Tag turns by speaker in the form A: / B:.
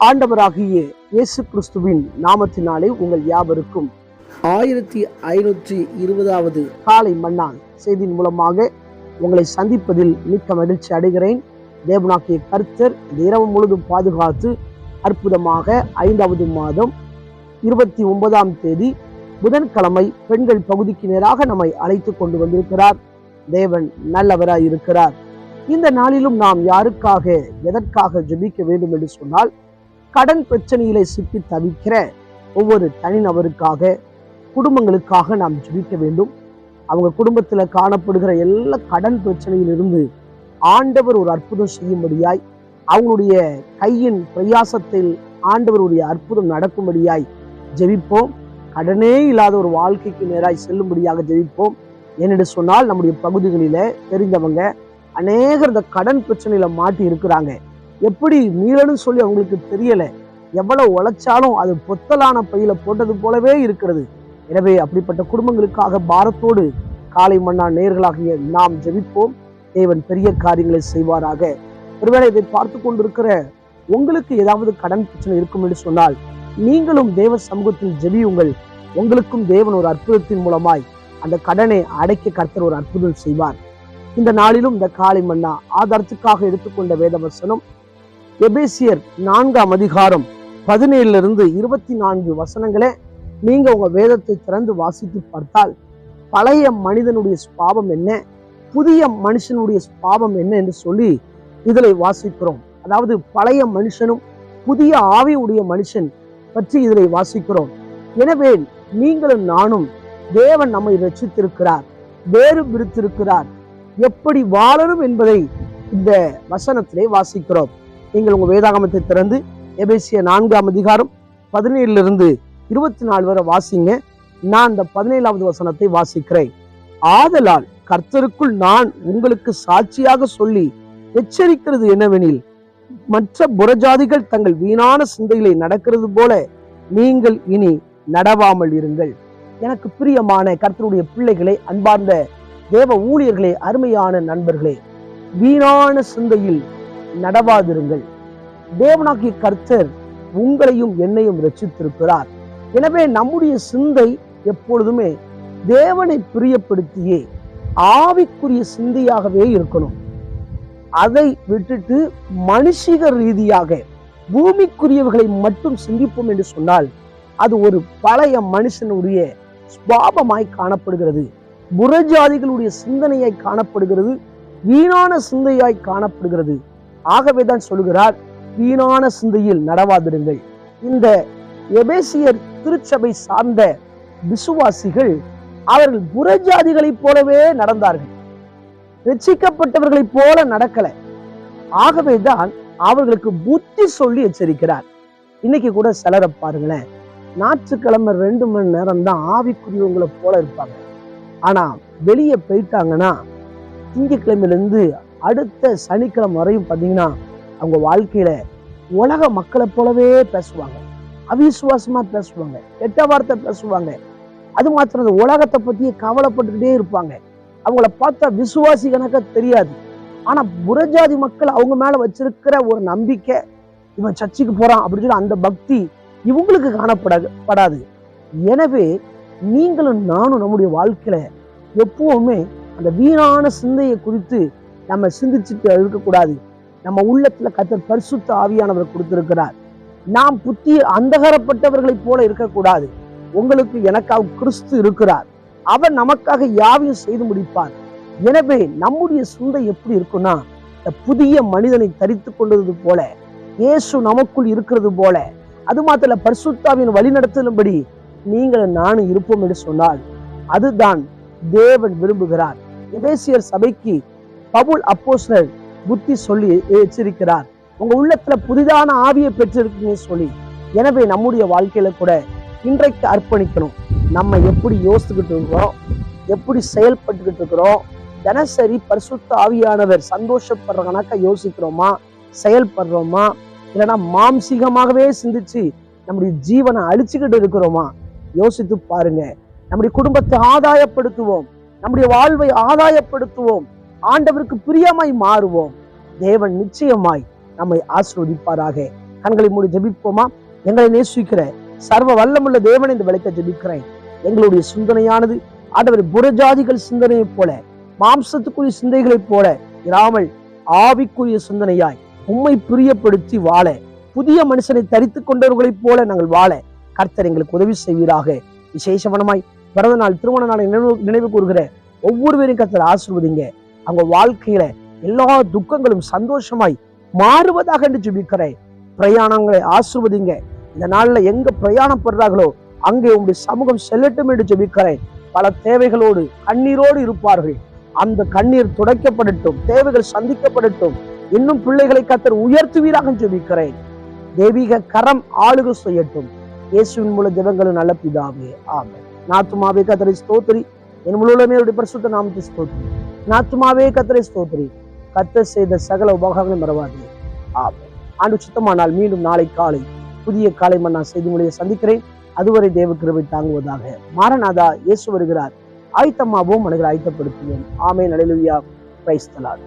A: ஆண்டவராகிய இயேசு கிறிஸ்துவின் நாமத்தினாலே உங்கள் யாவருக்கும் ஆயிரத்தி ஐநூற்றி இருபதாவது காலை மன்னான் செய்தியின் மூலமாக உங்களை சந்திப்பதில் மிக்க மகிழ்ச்சி அடைகிறேன். தேவனாக்கிய கர்த்தர் இரவு முழுதும் பாதுகாத்து அற்புதமாக ஐந்தாவது மாதம் இருபத்தி ஒன்பதாம் தேதி புதன்கிழமை பெண்கள் பகுதிக்கு நேராக நம்மை அழைத்து கொண்டு வந்திருக்கிறார். தேவன் நல்லவராய் இருக்கிறார் இந்த நாளிலும் நாம் யாருக்காக எதற்காக ஜெபிக்க வேண்டும் என்று சொன்னால் கடன் பிரச்சனையிலே சிக்கி தவிக்கிற ஒவ்வொரு தனிநபருக்காக குடும்பங்களுக்காக நாம் ஜெபிக்க வேண்டும். அவங்க குடும்பத்தில் காணப்படுகிற எல்லா கடன் பிரச்சனையிலிருந்து ஆண்டவர் ஒரு அற்புதம் செய்யும்படியாய் அவங்களுடைய கையின் பிரயாசத்தில் ஆண்டவருடைய அற்புதம் நடக்கும்படியாய் ஜெபிப்போம். கடனே இல்லாத ஒரு வாழ்க்கைக்கு நேராய் செல்லும்படியாக ஜெபிப்போம். என்னென்று சொன்னால் நம்முடைய பகுதிகளில தெரிந்தவங்க அநேகர் இந்த கடன் பிரச்சனையில மாட்டி இருக்கிறாங்க. எப்படி மீளணும் சொல்லி அவங்களுக்கு தெரியல. எவ்வளவு உழைச்சாலும் அது பொத்தலான பையில போட்டது போலவே இருக்கிறது. எனவே அப்படிப்பட்ட குடும்பங்களுக்காக பாரத்தோடு காலை மன்னா நேர்களாகிய நாம் ஜெபிப்போம். தேவன் பெரிய காரியங்களை செய்வாராக. ஒருவேளை இதை பார்த்து கொண்டிருக்கிற உங்களுக்கு ஏதாவது கடன் பிரச்சனை இருக்கும் என்று சொன்னால் நீங்களும் தேவ சமூகத்தில் ஜெபியுங்கள். உங்களுக்கும் தேவன் ஒரு அற்புதத்தின் மூலமாய் அந்த கடனை அடைக்க கர்த்தர் ஒரு அற்புதம் செய்வார். இந்த நாளிலும் இந்த காலை மன்னா ஆதாரத்துக்காக எடுத்துக்கொண்ட வேத வசனம் எபேசியர் நான்காம் அதிகாரம் பதினேழுல இருந்து இருபத்தி நான்கு வசனங்களே நீங்க உங்க வேதத்தை திறந்து வாசித்து பார்த்தால் பழைய மனிதனுடைய ஸ்பாபம் என்ன? புதிய மனுஷனுடைய ஸ்பாபம் என்ன என்று சொல்லி இதில் வாசிக்கிறோம். அதாவது பழைய மனுஷனும் புதிய ஆவியுடைய மனுஷன் பற்றி இதில் வாசிக்கிறோம். எனவே நீங்களும் நானும் தேவன் நம்மை ரச்சித்திருக்கிறார் வேறு பிரித்திருக்கிறார் எப்படி வாழணும் என்பதை இந்த வசனத்திலே வாசிக்கிறோம். நீங்கள் உங்க வேதாகமத்தை திறந்து எபேசிய நான்காம் அதிகாரம் பதினேழுல இருந்து இருபத்தி நாலு வரை வாசிங்க. நான் இந்த பதினேழாவது வசனத்தை வாசிக்கிறேன். ஆதலால் கர்த்தருக்குள் நான் உங்களுக்கு சாட்சியாக சொல்லி எச்சரிக்கிறது என்னவெனில் மற்ற புறஜாதிகள் தங்கள் வீணான சிந்தைகளை நடக்கிறது போல நீங்கள் இனி நடவாமல் இருங்கள். எனக்கு பிரியமான கர்த்தருடைய பிள்ளைகளை அன்பார்ந்த தேவ ஊழியர்களே அருமையான நண்பர்களே வீணான சிந்தையில் நடவாதிருங்கள். தேவனாகிய கர்த்தர் உங்களையும் என்னையும் ரச்சித்திருக்கிறார் எனவே நம்முடைய சிந்தை எப்பொழுதுமே தேவனை பிரியப்படுத்தியே ஆவிக்குரிய சிந்தையாகவே இருக்கணும். அதை விட்டுட்டு மனுஷிக ரீதியாக பூமிக்குரியவர்களை மட்டும் சிந்திப்போம் என்று சொன்னால் அது ஒரு பழைய மனுஷனுடைய சுவாபமாய் காணப்படுகிறது. புறஜாதிகளுடைய சிந்தனையாய் காணப்படுகிறது வீணான சிந்தையாய் காணப்படுகிறது. ஆகவேதான் சொல்கிறார் வீணான சிந்தையில் நடவாதிருங்கள். இந்த எபேசியர் திருச்சபை சார்ந்த விசுவாசிகள் அவர்கள் புறஜாதிகளைப் போலவே நடந்தார்கள். ரட்சிக்கப்பட்டவர்களைப் போல நடக்கல. ஆகவேதான் அவர்களுக்கு புத்தி சொல்லி எச்சரிக்கிறார். இன்னைக்கு கூட சிலரை பாருங்களேன் ஞாயிற்றுக்கிழமை ரெண்டு மணி நேரம் தான் ஆவிக்குரியவங்களை போல இருப்பாங்க. ஆனா வெளியே போயிட்டாங்கன்னா திங்கக்கிழமையில இருந்து அடுத்த சனிக்கிழமை வரையும் பார்த்தீங்கன்னா அவங்க வாழ்க்கையில உலக மக்களை போலவே பேசுவாங்க. அவிசுவாசமா பேசுவாங்க. கெட்ட வார்த்தை பேசுவாங்க. அது மாத்திரம் உலகத்தை பற்றியே கவலைப்பட்டுக்கிட்டே இருப்பாங்க. அவங்கள பார்த்தா விசுவாசி கணக்க தெரியாது. ஆனா புறஜாதி மக்கள் அவங்க மேல வச்சிருக்கிற ஒரு நம்பிக்கை இவன் சர்ச்சுக்கு போறான் அப்படின்னு சொல்லி அந்த பக்தி இவங்களுக்கு காணப்பட படாது. எனவே நீங்களும் நானும் நம்முடைய வாழ்க்கையில எப்பவுமே அந்த வீணான சிந்தையை குறித்து நம்ம சிந்திச்சுட்டு இருக்கக்கூடாது. நம்ம உள்ளத்துல கத்தர் பரிசுத்த ஆவியானவர் கொடுத்திருக்கிறார். நாம் புத்தி அந்தகரப்பட்டவர்களைப் போல இருக்கக்கூடாது. உங்களுக்கு எனக்காக கிறிஸ்து இருக்கிறார். அவர் நமக்காக யாவையும் செய்து முடிப்பார். எனவே நம்முடைய சிந்தை எப்படி இருக்கும்னா இந்த புதிய மனிதனை தரித்து கொண்டது போல இயேசு நமக்குள் இருக்கிறது போல அது மாத்திர பரிசுத்தாவின் வழிநடத்தலும்படி நீங்களும் நானும் இருப்போம் என்று சொன்னால் அதுதான் தேவன் விரும்புகிறார். எபேசியர் சபைக்கு பவுல் அப்போஸ்தலர் புத்தி சொல்லி எச்சரிக்கிறார். உங்க உள்ளத்துல புதிதான ஆவியை பெற்றிருக்கீங்க சொல்லி. எனவே நம்முடைய வாழ்க்கையில கூட இன்றைக்கு அர்ப்பணிக்கணும். நம்ம எப்படி யோசித்துக்கிட்டு இருக்கிறோம்? எப்படி செயல்பட்டுக்கிட்டு இருக்கிறோம்? தினசரி பரிசுத்த ஆவியானவர் சந்தோஷப்படுற கணக்கா யோசிக்கிறோமா? செயல்படுறோமா? இல்லைன்னா மாம்சீகமாகவே சிந்திச்சு நம்முடைய ஜீவனை அழிச்சுக்கிட்டு இருக்கிறோமா? யோசித்து பாருங்க. நம்முடைய குடும்பத்தை ஆதாயப்படுத்துவோம். நம்முடைய வாழ்வை ஆதாயப்படுத்துவோம். ஆண்டவருக்கு பிரியமாய் மாறுவோம். தேவன் நிச்சயமாய் நம்மை ஆசிர்வதிப்பாராக. கண்களை மூடி ஜெபிப்போமா? எங்களை நேசிக்கிற சர்வ வல்லமுள்ள தேவன் இந்த விளக்க ஜெபிக்கிறேன். எங்களுடைய சிந்தனையானது ஆண்டவர் புறஜாதிகள் சிந்தனையைப் போல மாம்சத்துக்குரிய சிந்தைகளைப் போல இராமல் ஆவிக்குரிய சிந்தனையாய் உம்மை பிரியப்படுத்தி வாழ புதிய மனுஷனை தரித்துக் கொண்டவர்களைப் போல நாங்கள் வாழ கர்த்தர் எங்களுக்கு உதவி செய்வீராக. விசேஷமனமாய் பிறந்த நாள் திருமண நாளை நினைவு நினைவு கூறுகிற ஒவ்வொருவரையும் கர்த்தர் ஆசிர்வதிங்க. அவங்க வாழ்க்கையில எல்லா துக்கங்களும் சந்தோஷமாய் மாறுவதாக என்று ஜுபிக்கிறேன். பிரயாணங்களை ஆசிர்வதிங்க. இந்த நாள்ல எங்க பிரயாணப்படுறார்களோ அங்கே உங்களுடைய சமூகம் செல்லட்டும் என்று ஜெபிக்கிறேன். பல தேவைகளோடு கண்ணீரோடு இருப்பார்கள். அந்த கண்ணீர் துடைக்கப்படட்டும் தேவைகள் சந்திக்கப்படட்டும். இன்னும் பிள்ளைகளை கத்தர் உயர்த்துவீராக ஜெபிக்கிறேன். தெய்வீக கரம் ஆளுக செய்யட்டும். இயேசுவின் மூல ஜபங்களும் நல்ல பிதாவே ஆமே நாத்துமாவே கத்தரை ஸ்தோத்திரி. என் முழுவதுமே அவருடைய பரிசுத்த நாமத்தை ஸ்தோத்திரி. நாத்துமாவே கத்தரை ஸ்தோத்திரி. கத்த செய்த சகல உபகாரங்களும் மறவாதே ஆமே ஆண்டு சுத்தமானால் மீண்டும் நாளை காலை புதிய காலை மன்னா செய்தி மொழியை சந்திக்கிறேன். அதுவரை தேவ கிருபை தாங்குவதாக மாரநாதா இயேசு வருகிறார். ஆயத்தமாவோம் மனதில் ஆயத்தப்படுத்துவோம் ஆமே நடைலுவியா பிரைஸ்தலாட்